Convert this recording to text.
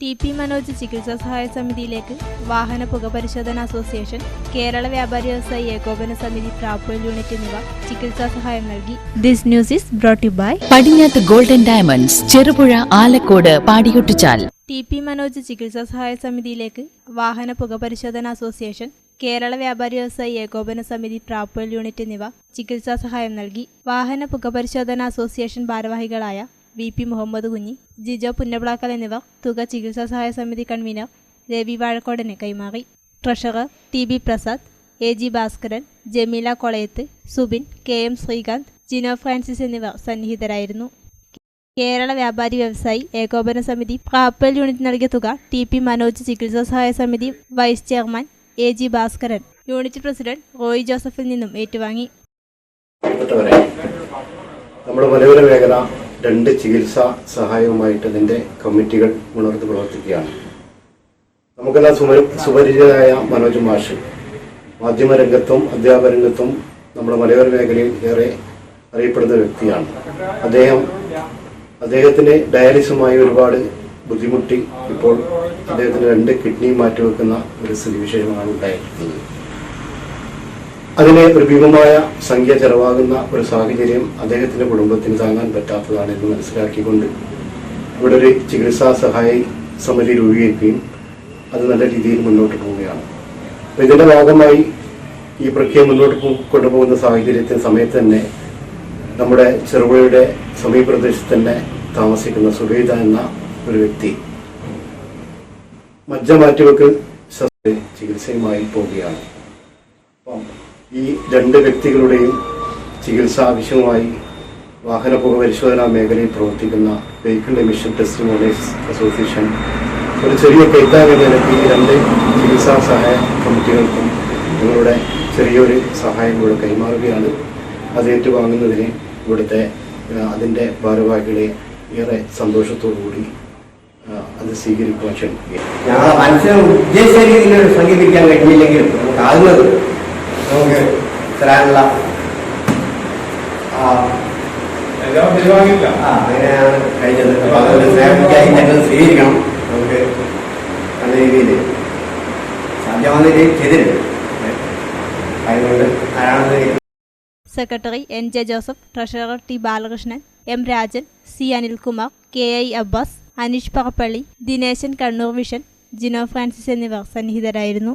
T P Manoj ചികിത്സാ സഹായ സമിതിയിലേക്ക് വാഹന പുക പുകപരിശോധന അസോസിയേഷൻ കേരള വ്യാപാരി വ്യവസായി ഏകോപന സമിതി പ്രാപ്പുൽ യൂണിറ്റ് എന്നിവ ചികിത്സാ സഹായം നൽകി. This news is brought by Padinjath golden diamonds Cherupuzha Alakode Padiyottuchal T P Manoj ചികിത്സാ സഹായ സമിതിയിലേക്ക് വാഹന പുക പുകപരിശോധന അസോസിയേഷൻ കേരള വ്യാപാരി വ്യവസായി ഏകോപന സമിതി പ്രാപ്പുൽ യൂണിറ്റ് എന്നിവ ചികിത്സാ സഹായം നൽകി. വാഹന പുക പുകപരിശോധന അസോസിയേഷൻ ഭാരവാഹികളായ വി പി മുഹമ്മദ് കുഞ്ഞി ജിജോ പുന്നപ്ലാക്കൽ എന്നിവർ തുക ചികിത്സാ സഹായ സമിതി കൺവീനർ രവി വാഴക്കോടന് കൈമാറി. Treasurer T B Prasad A G Bhaskaran Jameela Kolayath Subin K M Sreekanth Jino Francis എന്നിവർ സന്നിഹിതരായിരുന്നു. കേരള വ്യാപാരി വ്യവസായി ഏകോപന സമിതി പ്രാപ്പൽ യൂണിറ്റ് നൽകിയ തുക ടി പി മനോജ് ചികിത്സാ സഹായ സമിതി vice chairman A G Bhaskaran unit president Roy ജോസഫിൽ നിന്നും ഏറ്റുവാങ്ങി. നമ്മുടെ മലയോര മേഖല രണ്ട് ചികിത്സാ സഹായവുമായിട്ട് ഇതിന്റെ കമ്മിറ്റികൾ ഉണർന്നു പ്രവർത്തിക്കുകയാണ്. നമുക്കെല്ലാം സുപ സുപരിചിതരായ മനോജ് മാഷ്. മാധ്യമരംഗത്തും അധ്യാപന രംഗത്തും നമ്മുടെ മലയോര മേഖലയിൽ ഏറെ അറിയപ്പെടുന്ന വ്യക്തിയാണ്. അദ്ദേഹം അദ്ദേഹത്തിന് ഡയാലിസുമായി ഒരുപാട് ബുദ്ധിമുട്ടി ഇപ്പോൾ അദ്ദേഹത്തിന് രണ്ട് കിഡ്നി മാറ്റിവെക്കുന്ന ഒരു സ്ഥിതിവിശേഷമാണ് ഉണ്ടായിരിക്കുന്നത് അതിന് ഒരു ഭീമമായ സംഖ്യ ചെലവാകുന്ന ഒരു സാഹചര്യം അദ്ദേഹത്തിന്റെ കുടുംബത്തിന് താങ്ങാൻ പറ്റാത്തതാണ് എന്ന് മനസ്സിലാക്കിക്കൊണ്ട് ഇവിടെ ഒരു ചികിത്സാ സഹായ സമിതി രൂപീകരിക്കുകയും അത് നല്ല രീതിയിൽ മുന്നോട്ട് പോവുകയാണ്. അപ്പൊ ഇതിന്റെ ഭാഗമായി ഈ പ്രക്രിയ മുന്നോട്ട് കൊണ്ടുപോകുന്ന സാഹചര്യത്തിന് സമയത്ത് തന്നെ നമ്മുടെ ചെറുപുഴയുടെ സമീപപ്രദേശത്ത് തന്നെ താമസിക്കുന്ന സുബൈദ എന്ന ഒരു വ്യക്തി മജ്ജ മാറ്റിവെക്കൽ ചികിത്സയുമായി പോവുകയാണ്. അപ്പം ഈ രണ്ട് വ്യക്തികളുടെയും ചികിത്സ ആവശ്യമായി വാഹന പുക മേഖലയിൽ പ്രവർത്തിക്കുന്ന vehicle emission test owners association ഒരു ചെറിയ കൈത്താങ്ങ നിലയ്ക്ക് ഈ രണ്ട് ചികിത്സാ സഹായ കമ്മിറ്റികൾക്കും നിങ്ങളുടെ ചെറിയൊരു സഹായം കൂടെ കൈമാറുകയാണ്. അത് ഏറ്റുവാങ്ങുന്നതിന് ഇവിടുത്തെ അതിന്റെ ഭാരവാഹികളെ ഏറെ സന്തോഷത്തോടു കൂടി അത് സ്വീകരിക്കുവാൻ ക്ഷണിക്കുകയാണ് ഞങ്ങളുടെ മനസ്സിന് ഉദ്ദേശിച്ച രീതിയിൽ സമീപിക്കാൻ കഴിഞ്ഞില്ലെങ്കിൽ നമുക്ക് ആകുന്നത് നമുക്ക് തരാനുള്ള അങ്ങനെയാണ് കഴിഞ്ഞത്. സ്വീകരിക്കണം. നമുക്ക് നല്ല രീതിയിൽ സാധ്യമാകുന്ന രീതിയിൽ ചെയ്തിട്ടുണ്ട് അതുകൊണ്ട് ആരാണെന്ന് secretary N J Joseph treasurer T Balakrishnan M Rajan C Anilkumar K I Abbas Aneesh Parappally Dineshan Kannur vision Jino Francis എന്നിവർ സന്നിഹിതരായിരുന്നു.